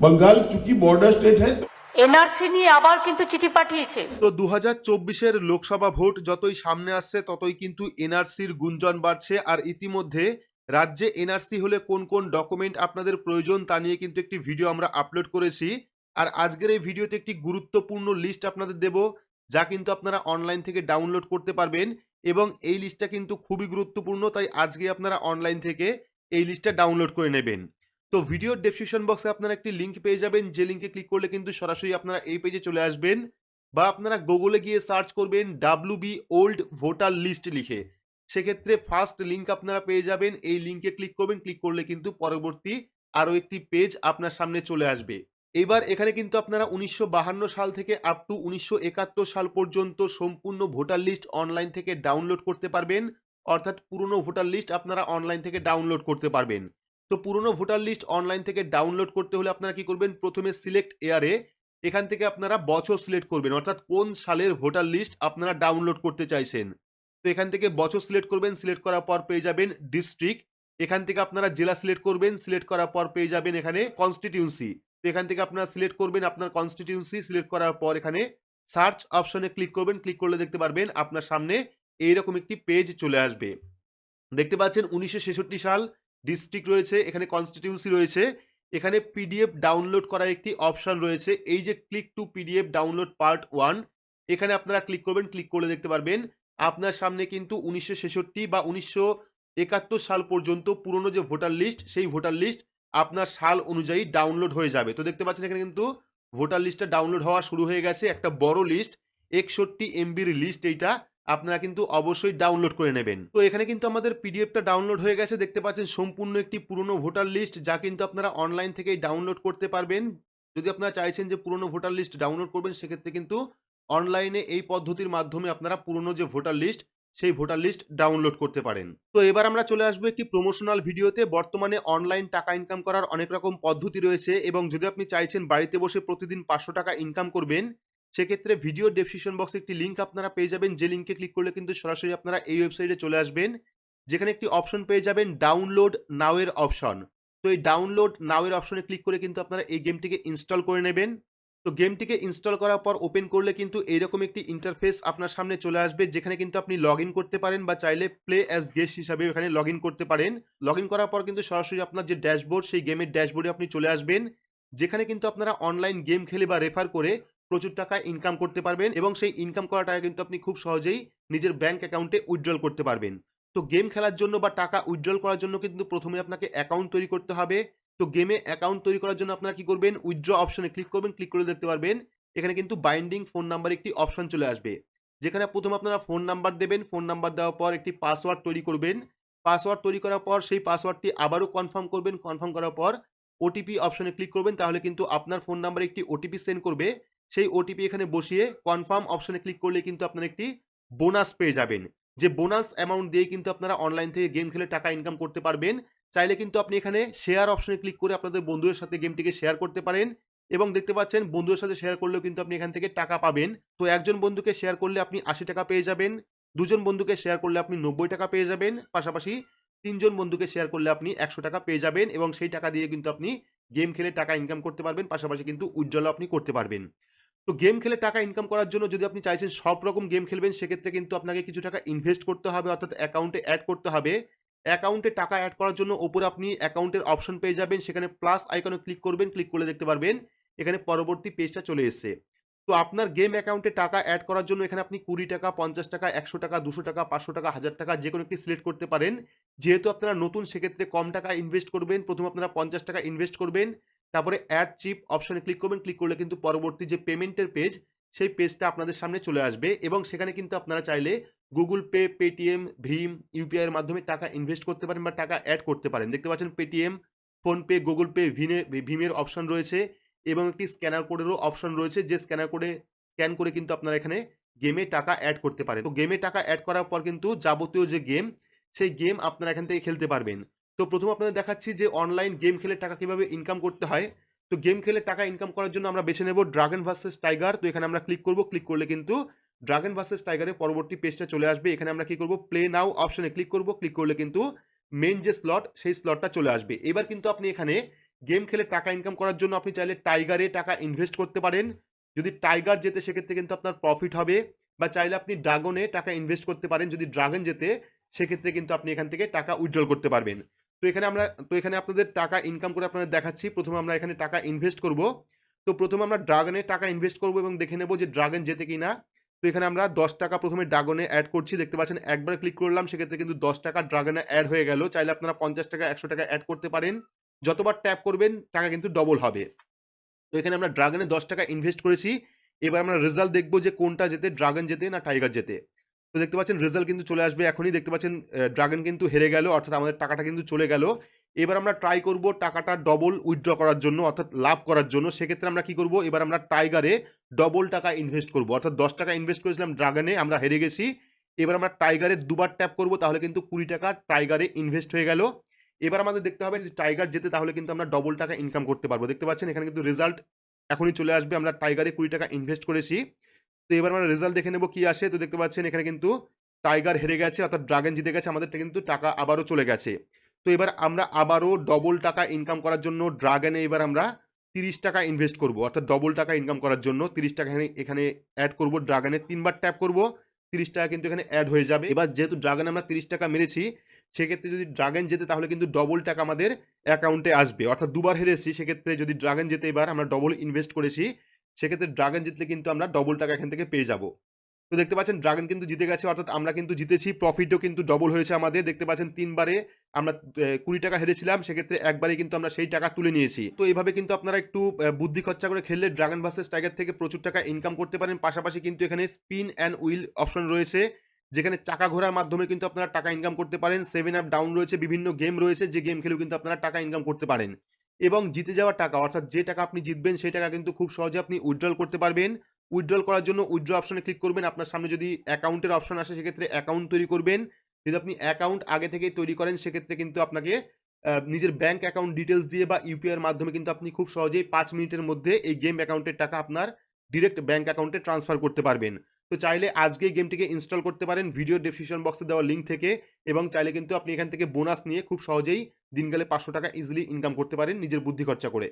बंगाल चूंकि border state है NRC নিয়ে আবার কিন্তু চিঠি পাঠিয়েছে তো দু হাজার চব্বিশের লোকসভা ভোট যতই সামনে আসছে ততই কিন্তু এনআরসির গুঞ্জন বাড়ছে আর ইতিমধ্যে রাজ্যে এনআরসি হলে কোন কোন ডকুমেন্ট আপনাদের প্রয়োজন তা নিয়ে কিন্তু একটি ভিডিও আমরা আপলোড করেছি আর আজকের এই ভিডিওতে একটি গুরুত্বপূর্ণ লিস্ট আপনাদের দেব যা কিন্তু আপনারা অনলাইন থেকে ডাউনলোড করতে পারবেন এবং এই লিস্টটা কিন্তু খুবই গুরুত্বপূর্ণ তাই আজকে আপনারা অনলাইন থেকে এই লিস্টটা ডাউনলোড করে নেবেন তো ভিডিওর ডেসক্রিপশন বক্সে আপনারা একটি লিঙ্ক পেয়ে যাবেন। যে লিঙ্কে ক্লিক করলে কিন্তু সরাসরি আপনারা এই পেজে চলে আসবেন বা আপনারা গুগলে গিয়ে সার্চ করবেন W B old voter list লিখে। সেক্ষেত্রে ফার্স্ট লিঙ্ক আপনারা পেয়ে যাবেন। এই লিঙ্কে ক্লিক করবেন। ক্লিক করলে কিন্তু পরবর্তী আরও একটি পেজ আপনার সামনে চলে আসবে। এবার এখানে কিন্তু আপনারা উনিশশো সাল থেকে আপ টু উনিশশো একাত্তর সাল পর্যন্ত সম্পূর্ণ ভোটার লিস্ট অনলাইন থেকে ডাউনলোড করতে পারবেন। অর্থাৎ পুরনো ভোটার লিস্ট আপনারা অনলাইন থেকে ডাউনলোড করতে পারবেন। তো পুরনো ভোটার লিস্ট অনলাইন থেকে ডাউনলোড করতে হলে আপনারা কি করবেন? প্রথমে সিলেক্ট এয়ারে এখান থেকে আপনারা বছর সিলেক্ট করবেন। অর্থাৎ কোন সালের ভোটার লিস্ট আপনারা ডাউনলোড করতে চাইছেন? তো এখান থেকে বছর সিলেক্ট করবেন সিলেক্ট করার পর পেয়ে যাবেন ডিস্ট্রিক্ট এখান থেকে আপনারা জেলা সিলেক্ট করবেন সিলেক্ট করার পর পেয়ে যাবেন এখানে কনস্টিটিউন্সি তো এখান থেকে আপনারা সিলেক্ট করবেন আপনার কনস্টিটিউন্সি সিলেক্ট করার পর এখানে সার্চ অপশনে ক্লিক করবেন। ক্লিক করলে দেখতে পারবেন আপনার সামনে এইরকম একটি পেজ চলে আসবে। দেখতে পাচ্ছেন উনিশশো ছেষট্টি সাল ডিস্ট্রিক্ট রয়েছে, এখানে কনস্টিটিউন্সি রয়েছে, এখানে পিডিএফ ডাউনলোড করার একটি অপশন রয়েছে, এই যে click to PDF download part one এখানে আপনারা ক্লিক করবেন ক্লিক করলে দেখতে পারবেন, আপনার সামনে কিন্তু উনিশশো ছেষট্টি বা উনিশশো একাত্তর সাল পর্যন্ত পুরনো যে ভোটার লিস্ট সেই ভোটার লিস্ট আপনার সাল অনুযায়ী ডাউনলোড হয়ে যাবে। তো দেখতে পাচ্ছেন এখানে কিন্তু ভোটার লিস্টটা ডাউনলোড হওয়া শুরু হয়ে গেছে, একটা বড় লিস্ট একষট্টি এমবির লিস্ট এইটা আপনারা কিন্তু অবশ্যই ডাউনলোড করে নেবেন। তো এখানে কিন্তু আমাদের পিডিএফটা ডাউনলোড হয়ে গেছে। দেখতে পাচ্ছেন সম্পূর্ণ একটি পুরনো ভোটার লিস্ট যা কিন্তু আপনারা অনলাইন থেকেই ডাউনলোড করতে পারবেন। যদি আপনারা চাইছেন যে পুরনো ভোটার লিস্ট ডাউনলোড করবেন, সেক্ষেত্রে কিন্তু অনলাইনে এই পদ্ধতির মাধ্যমে আপনারা পুরনো যে ভোটার লিস্ট সেই ভোটার লিস্ট ডাউনলোড করতে পারেন। তো এবার আমরা চলে আসব একটি প্রমোশনাল ভিডিওতে বর্তমানে অনলাইন টাকা ইনকাম করার অনেক রকম পদ্ধতি রয়েছে এবং যদি আপনি চাইছেন বাড়িতে বসে প্রতিদিন পাঁচশো টাকা ইনকাম করবেন সেক্ষেত্রে ভিডিও ডেসক্রিপশন বক্সে একটি লিঙ্ক আপনারা পেয়ে যাবেন। যে লিঙ্কে ক্লিক করলে কিন্তু সরাসরি আপনারা এই ওয়েবসাইটে চলে আসবেন। যেখানে একটি অপশন পেয়ে যাবেন ডাউনলোড নাওয়ের অপশন তো এই ডাউনলোড নাওয়ের অপশনে ক্লিক করে কিন্তু আপনারা এই গেমটিকে ইনস্টল করে নেবেন। তো গেমটিকে ইনস্টল করার পর ওপেন করলে কিন্তু এইরকম একটি ইন্টারফেস আপনার সামনে চলে আসবে, যেখানে কিন্তু আপনি লগ করতে পারেন বা চাইলে প্লে অ্যাজ গেস্ট হিসাবে এখানে লগ করতে পারেন। লগ করার পর কিন্তু সরাসরি আপনার যে ড্যাশবোর্ড সেই গেমের ড্যাশবোর্ডে আপনি চলে আসবেন। যেখানে কিন্তু আপনারা অনলাইন গেম খেলে বা রেফার করে প্রচুর টাকা ইনকাম করতে পারবেন এবং সেই ইনকাম করা টাকা কিন্তু আপনি খুব সহজেই নিজের ব্যাংক অ্যাকাউন্টে উইথড্রল করতে পারবেন। তো গেম খেলার জন্য বা টাকা উইথড্রল করার জন্য কিন্তু প্রথমে আপনাকে অ্যাকাউন্ট তৈরি করতে হবে। তো গেমে অ্যাকাউন্ট তৈরি করার জন্য আপনারা কি করবেন? উইথড্র অপশনে ক্লিক করবেন ক্লিক করে দেখতে পারবেন। এখানে কিন্তু বাইন্ডিং ফোন নাম্বার একটি অপশন চলে আসবে। যেখানে প্রথম আপনারা ফোন নাম্বার দেবেন ফোন নাম্বার দেওয়ার পর একটি পাসওয়ার্ড তৈরি করবেন। পাসওয়ার্ড তৈরি করার পর সেই পাসওয়ার্ডটি আবারও কনফার্ম করবেন। কনফার্ম করার পর ওটিপি অপশনে ক্লিক করবেন, তাহলে কিন্তু আপনার ফোন নাম্বারে একটি ওটিপি সেন্ড করবে। সেই ওটিপি এখানে বসিয়ে কনফার্ম অপশনে ক্লিক করলে কিন্তু আপনারা একটি বোনাস পেয়ে যাবেন। যে বোনাস অ্যামাউন্ট দিয়ে কিন্তু আপনারা অনলাইন থেকে গেম খেলে টাকা ইনকাম করতে পারবেন। চাইলে কিন্তু আপনি এখানে শেয়ার অপশনে ক্লিক করে আপনাদের বন্ধুদের সাথে গেমটিকে শেয়ার করতে পারেন এবং দেখতে পাচ্ছেন বন্ধুদের সাথে শেয়ার করলেও কিন্তু আপনি এখান থেকে টাকা পাবেন। তো একজন বন্ধুকে শেয়ার করলে আপনি আশি টাকা পেয়ে যাবেন, দুজন বন্ধুকে শেয়ার করলে আপনি নব্বই টাকা পেয়ে যাবেন, পাশাপাশি তিনজন বন্ধুকে শেয়ার করলে আপনি একশো টাকা পেয়ে যাবেন এবং সেই টাকা দিয়ে কিন্তু আপনি গেম খেলে টাকা ইনকাম করতে পারবেন, পাশাপাশি কিন্তু উজ্জ্বল আপনি করতে পারবেন। তো গেম খেলে টাকা ইনকাম করার জন্য যদি আপনি চাইছেন সব রকম গেম খেলবেন, সেক্ষেত্রে কিন্তু আপনাকে কিছু টাকা ইনভেস্ট করতে হবে, অর্থাৎ অ্যাকাউন্টে অ্যাড করতে হবে। অ্যাকাউন্টে টাকা অ্যাড করার জন্য ওপরে আপনি অ্যাকাউন্টের অপশন পেয়ে যাবেন, সেখানে প্লাস আইকনে ক্লিক করবেন ক্লিক করলে দেখতে পারবেন এখানে পরবর্তী পেজটা চলে এসেছে। তো আপনার গেম অ্যাকাউন্টে টাকা অ্যাড করার জন্য এখানে আপনি কুড়ি টাকা, পঞ্চাশ টাকা, একশো টাকা, দুশো টাকা, পাঁচশো টাকা, হাজার টাকা যে কোনো একটি সিলেক্ট করতে পারেন। যেহেতু আপনারা নতুন, সেক্ষেত্রে কম টাকা ইনভেস্ট করবেন, প্রথম আপনারা পঞ্চাশ টাকা ইনভেস্ট করবেন। তারপরে অ্যাড চিপ অপশনে ক্লিক করবেন ক্লিক করলে কিন্তু পরবর্তী যে পেমেন্টের পেজ সেই পেজটা আপনাদের সামনে চলে আসবে এবং সেখানে কিন্তু আপনারা চাইলে গুগল পে পেটিএম ভীম ইউপিআই এর মাধ্যমে টাকা ইনভেস্ট করতে পারেন বা টাকা অ্যাড করতে পারেন। দেখতে পাচ্ছেন পেটিএম ফোনপে গুগল পে ভিনে ভীমের অপশন রয়েছে এবং একটি স্ক্যানার কোডেরও অপশন রয়েছে যে স্ক্যানার কোডে স্ক্যান করে কিন্তু আপনারা এখানে গেমে টাকা অ্যাড করতে পারেন। তো গেমে টাকা অ্যাড করার পর কিন্তু যাবতীয় যে গেম সেই গেম আপনারা এখান থেকে খেলতে পারবেন। তো প্রথম আপনাদের দেখাচ্ছি যে অনলাইন গেম খেলে টাকা কীভাবে ইনকাম করতে হয়। তো গেম খেলে টাকা ইনকাম করার জন্য আমরা বেছে নেব ড্রাগন ভার্সেস টাইগার তো এখানে আমরা ক্লিক করব ক্লিক করলে কিন্তু ড্রাগন ভার্সেস টাইগারের পরবর্তী পেজটা চলে আসবে। এখানে আমরা কি করব? প্লে নাও অপশনে ক্লিক করব। ক্লিক করলে কিন্তু মেন যে স্লট সেই স্লটটা চলে আসবে। এবার কিন্তু আপনি এখানে গেম খেলে টাকা ইনকাম করার জন্য আপনি চাইলে টাইগারে টাকা ইনভেস্ট করতে পারেন। যদি টাইগার যেতে সেক্ষেত্রে কিন্তু আপনার প্রফিট হবে। বা চাইলে আপনি ড্রাগনে টাকা ইনভেস্ট করতে পারেন। যদি ড্রাগন যেতে সেক্ষেত্রে কিন্তু আপনি এখান থেকে টাকা উইথড্রল করতে পারবেন। তো এখানে আমরা, তো এখানে আপনাদের টাকা ইনকাম করে আপনাদের দেখাচ্ছি। প্রথমে আমরা এখানে টাকা ইনভেস্ট করব। তো প্রথমে আমরা ড্রাগনে টাকা ইনভেস্ট করব এবং দেখে নেব যে ড্রাগন যেতে কি না তো এখানে আমরা দশ টাকা প্রথমে ড্রাগনে অ্যাড করছি। দেখতে পাচ্ছেন, একবার ক্লিক করলাম, সেক্ষেত্রে কিন্তু দশ টাকা ড্রাগনে অ্যাড হয়ে গেল। চাইলে আপনারা পঞ্চাশ টাকা, একশো টাকা অ্যাড করতে পারেন। যতবার ট্যাপ করবেন, টাকা কিন্তু ডবল হবে। তো এখানে আমরা ড্রাগনে দশ টাকা ইনভেস্ট করেছি। এবার আমরা রেজাল্ট দেখব যে কোনটা যেতে ড্রাগন যেতে না টাইগার যেতে। তো দেখতে পাচ্ছেন রেজাল্ট কিন্তু চলে আসবে এখনই। দেখতে পাচ্ছেন ড্রাগন কিন্তু হেরে গেল, অর্থাৎ আমাদের টাকাটা কিন্তু চলে গেল। এবার আমরা ট্রাই করব টাকাটা ডবল উইথড্র করার জন্য, অর্থাৎ লাভ করার জন্য। সেক্ষেত্রে আমরা কি করব? এবার আমরা টাইগারে ডবল টাকা ইনভেস্ট করব। অর্থাৎ দশ টাকা ইনভেস্ট করেছিলাম ড্রাগনে আমরা হেরে গেছি। এবার আমরা টাইগারে দুবার ট্যাপ করব, তাহলে কিন্তু কুড়ি টাকা টাইগারে ইনভেস্ট হয়ে গেল। এবার আমাদের দেখতে হবে যে টাইগার যেতে তাহলে কিন্তু আমরা ডবল টাকা ইনকাম করতে পারব। দেখতে পাচ্ছেন, এখানে কিন্তু রেজাল্ট এখনই চলে আসবে। আমরা টাইগারে কুড়ি টাকা ইনভেস্ট করেছি। তো এবার আমরা রেজাল্ট দেখে নেব কি আসে। তো দেখতে পাচ্ছেন এখানে কিন্তু টাইগার হেরে গেছে, অর্থাৎ ড্রাগন জিতে গেছে, আমাদের কিন্তু টাকা আবারও চলে গেছে। তো এবার আমরা আবারও ডবল টাকা ইনকাম করার জন্য ড্রাগনে এবার আমরা তিরিশ টাকা ইনভেস্ট করব, অর্থাৎ ডবল টাকা ইনকাম করার জন্য তিরিশ টাকা এখানে এখানে অ্যাড করব ড্রাগনে তিনবার ট্যাপ করব, তিরিশ টাকা কিন্তু এখানে অ্যাড হয়ে যাবে। এবার যেহেতু ড্রাগনে আমরা তিরিশ টাকা মেরেছি, সেক্ষেত্রে যদি ড্রাগন যেতে তাহলে কিন্তু ডবল টাকা আমাদের অ্যাকাউন্টে আসবে, অর্থাৎ দুবার হেরেছি, সেক্ষেত্রে যদি ড্রাগন যেতে এবার আমরা ডবল ইনভেস্ট করেছি সেক্ষেত্রে ড্রাগন জিতলে কিন্তু আমরা ডবল টাকা এখান থেকে পেয়ে যাব। তো দেখতে পাচ্ছেন ড্রাগন কিন্তু জিতে গেছে, অর্থাৎ আমরা কিন্তু জিতেছি প্রফিটও কিন্তু ডবল হয়েছে আমাদের। দেখতে পাচ্ছেন তিনবারে আমরা কুড়ি টাকা হেরেছিলাম, সেক্ষেত্রে একবারে কিন্তু আমরা সেই টাকা তুলে নিয়েছি। তো এইভাবে কিন্তু আপনারা একটু বুদ্ধি খরচা করে খেললে ড্রাগন ভার্সেস টাইগার থেকে প্রচুর টাকা ইনকাম করতে পারেন। পাশাপাশি কিন্তু এখানে স্পিন অ্যান্ড উইল অপশন রয়েছে, যেখানে চাকা ঘোরার মাধ্যমে কিন্তু আপনারা টাকা ইনকাম করতে পারেন। সেভেন আপ ডাউন রয়েছে, বিভিন্ন গেম রয়েছে, যে গেম খেলেও কিন্তু আপনারা টাকা ইনকাম করতে পারেন। এবং জিতে যাওয়ার টাকা, অর্থাৎ যে টাকা আপনি জিতবেন সেই টাকা কিন্তু খুব সহজে আপনি উইথড্রল করতে পারবেন। উইথড্রল করার জন্য উইথড্র অপশনে ক্লিক করবেন। আপনার সামনে যদি অ্যাকাউন্টের অপশন আসে সেক্ষেত্রে অ্যাকাউন্ট তৈরি করবেন। যদি আপনি অ্যাকাউন্ট আগে থেকেই তৈরি করেন সেক্ষেত্রে কিন্তু আপনাকে নিজের ব্যাংক অ্যাকাউন্ট ডিটেলস দিয়ে বা ইউপিআইয়ের মাধ্যমে কিন্তু আপনি খুব সহজেই পাঁচ মিনিটের মধ্যে এই গেম অ্যাকাউন্টের টাকা আপনার ডিরেক্ট ব্যাংক অ্যাকাউন্টে ট্রান্সফার করতে পারবেন। তো চাইলে আজকে গেমটিকে ইনস্টল করতে পারেন ভিডিও ডেসক্রিপশন বক্সে দেওয়া লিঙ্ক থেকে এবং চাইলে কিন্তু আপনি এখান থেকে বোনাস নিয়ে খুব সহজেই দিনকালে পাঁচশো টাকা ইজিলি ইনকাম করতে পারেন নিজের বুদ্ধি খরচা করে।